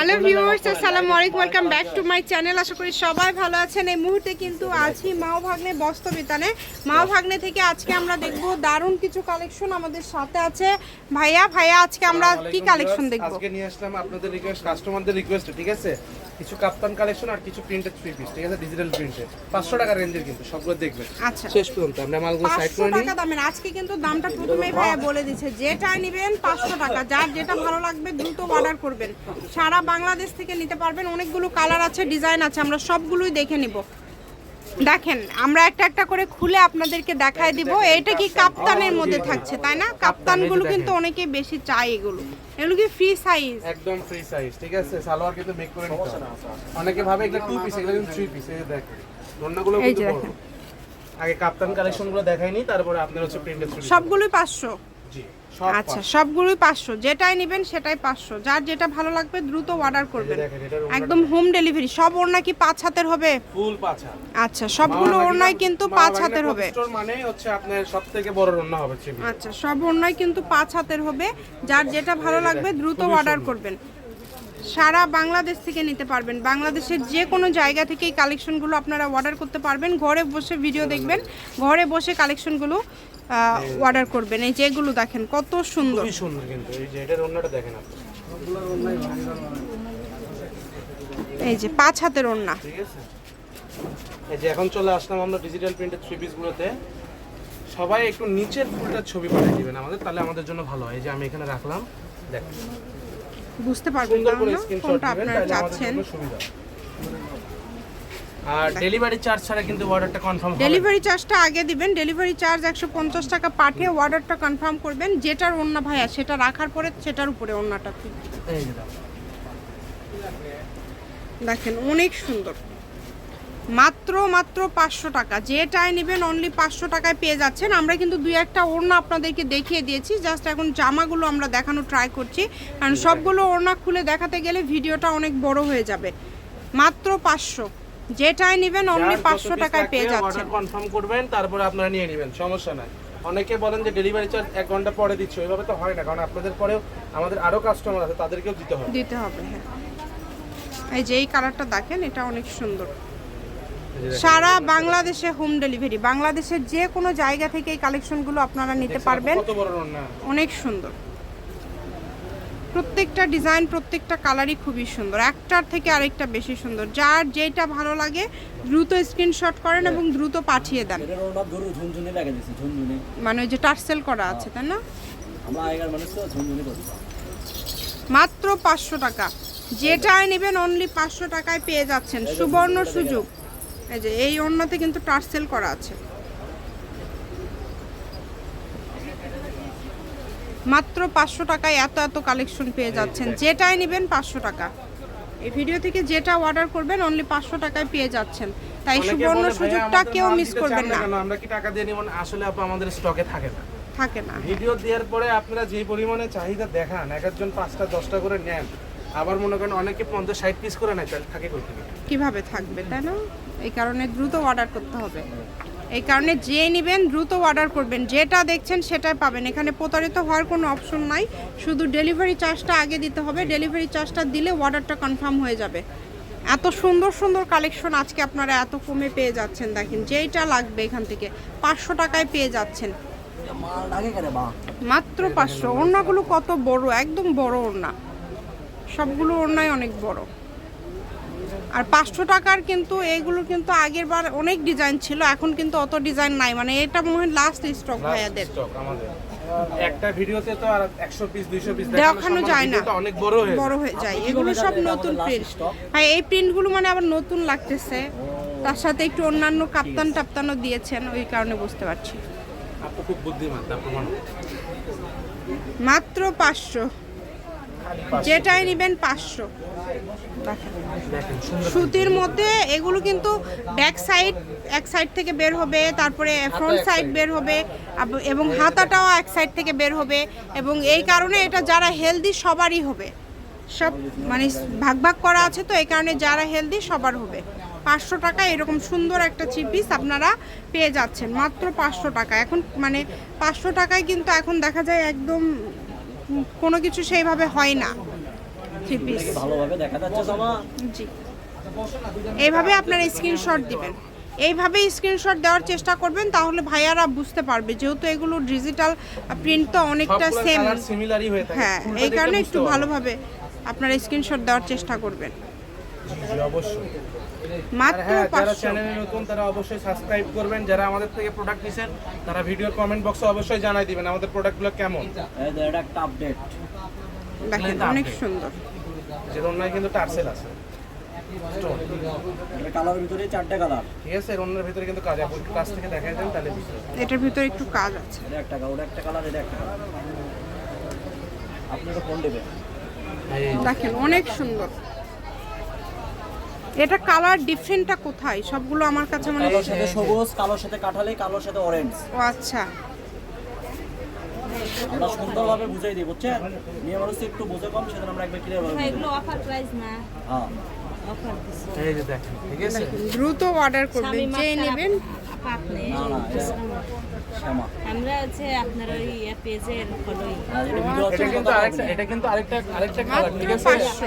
Hello viewers আসসালামু আলাইকুম welcome back to my channel আশা করি সবাই ভালো আছেন। এই মুহূর্তে কিন্তু আছি মাও ভাগ্নে বস্ত্র বিতানে। মাও ভাগ্নে থেকে আজকে আমরা দেখব দারুণ কিছু কালেকশন আমাদের সাথে আছে। ভাইয়া ভাইয়া আজকে আমরা কি কালেকশন দেখব? আজকে নিয়ে আসলাম আপনাদের রিকোয়েস্ট কাস্টমারদের রিকোয়েস্ট ঠিক আছে? কিছু কাপ্তান কালেকশন আর কিছু প্রিন্টেড থ্রি পিস ঠিক আছে? ডিজিটাল প্রিন্টে পাঁচশো টাকা রেঞ্জের কিন্তু সবগুলো দেখবেন। আচ্ছা। শেষ পর্যন্ত আমরা মালগুলো সাইড করে নিই। দামের আজকে কিন্তু দামটা প্রথমেই ভাইয়া বলে দিচ্ছে যেটা নেবেন পাঁচশো টাকা যার যেটা ভালো লাগবে দ্রুত অর্ডার করবেন। সারা বাংলাদেশ থেকে নিতে পারবেন অনেকগুলো কালার আছে ডিজাইন আছে আমরা সবগুলোই দেখে নিব। দেখেন আমরা একটা একটা করে খুলে আপনাদেরকে দেখায় দিব। এটা কি কাপ্তানের মধ্যে থাকছে তাই না? কাপ্তানগুলো কিন্তু অনেকে বেশি চাই এগুলো। এগুলো কি ফ্রি সাইজ একদম ফ্রি সাইজ ঠিক আছে? সালোয়ার কিন্তু মেক করে নিতে অনেকে ভাবে এগুলো টু পিস এগুলো কিন্তু থ্রি পিস এই দন্নাগুলো এই কিন্তু আগে কাপ্তান কালেকশনগুলো দেখাইনি তারপরে আপনার হচ্ছে প্রিন্টেড সবগুলোই পাঁচশো। জি সব আচ্ছা সবগুলোই পাঁচশো। যেটাই নেবেন সেটাই পাঁচশো। যার যেটা ভালো লাগবে দ্রুত অর্ডার করবেন। একদম হোম ডেলিভারি সব ওড়না কি পাঁচ হাতের হবে? ফুল আচ্ছা সবগুলো ওড়নাই কিন্তু পাঁচ হাতের হবে। মানে হচ্ছে আপনার সবথেকে বড় হবে আচ্ছা সব ওড়নাই কিন্তু পাঁচ হাতের হবে। যার যেটা ভালো লাগবে দ্রুত অর্ডার করবেন। সারা বাংলাদেশ থেকে নিতে পারবেন। বাংলাদেশের যে কোনো জায়গা থেকে এই কালেকশনগুলো আপনারা অর্ডার করতে পারবেন। ঘরে বসে ভিডিও দেখবেন। ঘরে বসে কালেকশনগুলো অর্ডার করবেন। এই যে যেগুলো দেখেন কত সুন্দর। সুন্দর কিন্তু। এই যে এটার অন্যটা দেখেন আপনি। এই যে পাঁচ হাতের ওড়না। ঠিক আছে? এই যে এখন চলে আসলাম আমরা ডিজিটাল প্রিন্টের থ্রি পিসগুলোতে সবাই একটু নিচের ফুলটার ছবি পাঠিয়ে দিবেন আমাদের তাহলে আমাদের জন্য ভালো হয়। এই যে আমি এখানে রাখলাম। দেখেন। বুঝতে পারবেন কোনটা আপনারা চাচ্ছেন। আর ডেলিভারি চার্জ ছাড়া কিন্তু অর্ডারটা কনফার্ম ডেলিভারি চার্জটা আগে দিবেন। ডেলিভারি চার্জ একশো পঞ্চাশ টাকা পাঠিয়ে অর্ডারটা কনফার্ম করবেন। যেটার অন্য ভাইয়া সেটা রাখার পরে সেটার উপরে দাও। দেখেন অনেক সুন্দর। মাত্র মাত্র পাঁচশো টাকা। যেটাই নেবেন অনলি পাঁচশো টাকায় পেয়ে যাচ্ছেন। আমরা কিন্তু দুই একটা ওড়না আপনাদেরকে দেখিয়ে দিয়েছি। জাস্ট এখন জামাগুলো আমরা দেখানো ট্রাই করছি। কারণ সবগুলো ওড়না খুলে দেখাতে গেলে ভিডিওটা অনেক বড় হয়ে যাবে। মাত্র পাঁচশো। যেটাই নেবেন অমনি পাঁচশো টাকায় পেয়ে যাচ্ছেন। অর্ডার কনফার্ম করবেন তারপরে আপনারা নিয়ে নেবেন সমস্যা নাই। অনেকে বলেন যে ডেলিভারি চার্জ এক ঘণ্টা পরে দিচ্ছে ওইভাবে তো হয় না কারণ আপনাদের পরেও আমাদের আরও কাস্টমার আছে তাদেরকেও দিতে হবে। দিতে হবে হ্যাঁ। এই যে এই কালারটা দেখেন এটা অনেক সুন্দর। সারা বাংলাদেশে হোম ডেলিভারি বাংলাদেশের যে কোনো জায়গা থেকে এই কালেকশনগুলো আপনারা নিতে পারবেন। অনেক সুন্দর। প্রত্যেকটা ডিজাইন প্রত্যেকটা কালারই খুবই সুন্দর। একটার থেকে আরেকটা বেশি সুন্দর। যার যেটা ভালো লাগে দ্রুত স্ক্রিনশট করেন এবং দ্রুত পাঠিয়ে দেন। মানে ওই যে টার্সেল করা আছে তাই না? মাত্র পাঁচশো টাকা। যেটাই নেবেন অনলি পাঁচশো টাকায় পেয়ে যাচ্ছেন। সুবর্ণ সুযোগ। এই যে এই অন্যতে কিন্তু টার্সেল করা আছে। মাত্র পাঁচশো টাকায় এত এত কালেকশন পেয়ে যাচ্ছেন। যেটাই নেবেন পাঁচশো টাকা। এই ভিডিও থেকে যেটা অর্ডার করবেন অনলি পাঁচশো টাকায় পেয়ে যাচ্ছেন। তাই সুবর্ণ সুযোগটা কেউ মিস করবেন না? আমরা কি টাকা দিয়ে নিব? আসলে আপু আমাদের স্টকে থাকে না। থাকে না। ভিডিও দেওয়ার পরে আপনারা যে পরিমাণে চাহিদা দেখান এক একজন পাঁচটা দশটা করে নেন আবার মনে করেন অনেকে পঞ্চাশ ষাট পিস করে নেয় তাহলে থেকে কীভাবে থাকবে তাই না? এই কারণে দ্রুত অর্ডার করতে হবে। এই কারণে যে নেবেন, দ্রুত অর্ডার করবেন। যেটা দেখছেন সেটাই পাবেন। এখানে প্রতারিত হওয়ার কোনো অপশন নাই। শুধু ডেলিভারি চার্জটা আগে দিতে হবে। ডেলিভারি চার্জটা দিলে অর্ডারটা কনফার্ম হয়ে যাবে। এত সুন্দর সুন্দর কালেকশন আজকে আপনারা এত কমে পেয়ে যাচ্ছেন, দেখেন। যেইটা লাগবে এখান থেকে। পাঁচশো টাকায় পেয়ে যাচ্ছেন। মাত্র পাঁচশো। ওড়নাগুলো কত বড়? একদম বড় ওড়না। সবগুলো ওড়নাই অনেক বড়। আর পাঁচশো টাকার কিন্তু এইগুলো কিন্তু আগের বার অনেক ডিজাইন ছিল এখন কিন্তু অত ডিজাইন নাই। মানে এটা মনে হয় লাস্ট স্টক ভাইয়াদের। একটা ভিডিওতে তো আর একশো পিস দুইশো পিস দেখানো যায় না। অনেক বড় হয়ে বড় হয়ে যায়। এগুলো সব নতুন প্রিন্ট। ভাই এই প্রিন্টগুলো মানে আবার নতুন লাগতেছে। তার সাথে একটু অন্যান্য কাপ্তান টাপ্তানও দিয়েছেন ওই কারণে বুঝতে পারছি। আপু খুব বুদ্ধিমান তার প্রমাণ। মাত্র পাঁচশো। যেটাই নেবেন পাঁচশো। সুতির মধ্যে এগুলো কিন্তু ব্যাক সাইড এক সাইড থেকে বের হবে তারপরে ফ্রন্ট সাইড। বের হবে এবং হাতাটাও এক সাইড থেকে বের হবে এবং এই কারণে এটা যারা হেলদি সবারই হবে। সব মানে ভাগ ভাগ করা আছে তো এই কারণে যারা হেলদি সবার হবে। পাঁচশো টাকা এরকম সুন্দর একটা থ্রি পিস আপনারা পেয়ে যাচ্ছেন মাত্র পাঁচশো টাকা। এখন মানে পাঁচশো টাকায় কিন্তু এখন দেখা যায় একদম কোনো কিছু সেইভাবে হয় না। থ্রি পিস দেখে ভালোভাবে দেখা যাচ্ছে জামা জি। এইভাবে আপনারা স্ক্রিনশট দিবেন। এইভাবে স্ক্রিনশট দেওয়ার চেষ্টা করবেন তাহলে ভাইয়ারা বুঝতে পারবে। যেহেতু এগুলো ডিজিটাল প্রিন্ট তো অনেকটা সেম হয়ে থাকে। হ্যাঁ এই কারণে একটু ভালোভাবে আপনারা স্ক্রিনশট দেওয়ার চেষ্টা করবেন। অবশ্যই। মাত্র হ্যাঁ যারা চ্যানেলে নতুন তারা অবশ্যই সাবস্ক্রাইব করবেন। যারা আমাদের থেকে প্রোডাক্ট নিছেন তারা ভিডিওর কমেন্ট বক্সে অবশ্যই জানাই দিবেন আমাদের প্রোডাক্টগুলো কেমন। এটা একটা আপডেট দেখেন অনেক সুন্দর। যে কিন্তু টার্সেল আছে। Stone, এটা কালারের ভিতরে চারটে কালার। ঠিক আছে এর অন্যের ভিতরে কিন্তু কাজ আপনি একটু কাছ থেকে দেখাই দেন তাহলে এটার ভিতরে একটু কাজ আছে। এটা একটা কালার একটা কালার এটা একটা কালার। কোন দেবেন? দেখেন অনেক সুন্দর। এটা কালার ডিফারেন্টটা কোথায়? সবগুলো আমার কাছে মনে কালোর সাথে সবুজ কালোর সাথে কাঠালি কালোর সাথে অরেঞ্জ ও আচ্ছা। আমরা সুন্দরভাবে বুঝাই দিই বুঝছেন? মেয়ে মানুষ একটু বুঝে কম সেজন্য আমরা একবার ক্লিয়ার ভাবে হ্যাঁ, এগুলো অফার প্রাইস না। হ্যাঁ। অফার দিছি এই যে দেখেন ঠিক আছে? দ্রুত অর্ডার করবেন যে নেবেন। আপনি না না এটা আমরা হচ্ছে আপনার ওই পেজের ফলোই এটা কিন্তু আরেকটা এটা আরেকটা আরেকটা কালার ঠিক আছে? পাঁচশো।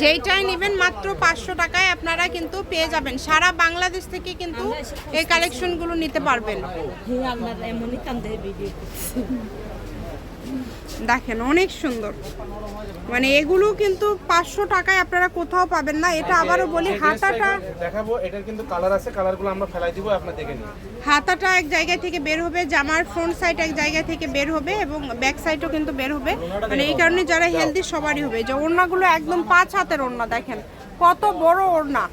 যেইটাই নেবেন মাত্র পাঁচশো টাকায় আপনারা কিন্তু পেয়ে যাবেন। সারা বাংলাদেশ থেকে কিন্তু এই কালেকশনগুলো নিতে পারবেন। দেখেন অনেক সুন্দর। মানে এগুলো কিন্তু পাঁচশো টাকায় আপনারা কোথাও পাবেন না। এটা আবারও বলি হাতাটা দেখাবো এটার কিন্তু কালার আছে কালারগুলো আমরা ফেলাই দিব আপনি দেখে নিন। হাতাটা এক জায়গা থেকে বের হবে জামার ফ্রন্ট সাইড এক জায়গা থেকে বের হবে এবং ব্যাক সাইডও কিন্তু বের হবে। মানে এই কারণে যারা হেলদি সবারই হবে। যে ওড়নাগুলো একদম পাঁচ হাতের ওড়না দেখেন। কত বড় ওড়না।